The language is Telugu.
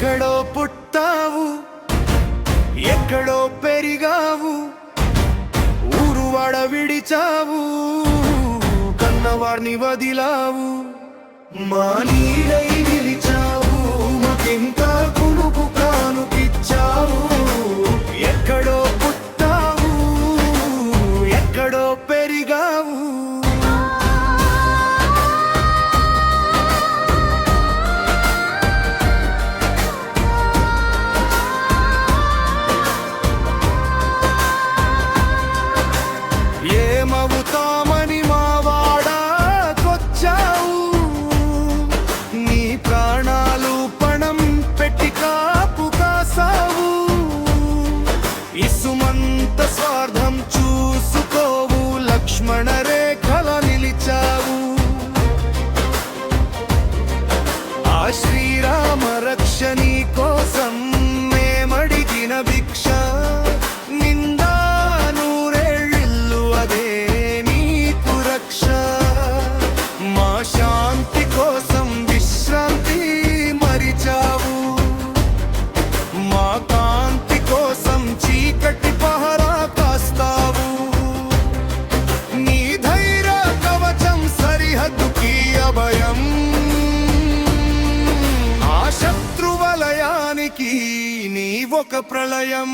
ఎక్కడో పుట్టావు ఎక్కడో పెరిగావు ఊరు వాడ విడిచావు కన్నవాడిని వదిలావు. మా నీడై నిలిచా నీ ఒక ప్రళయం.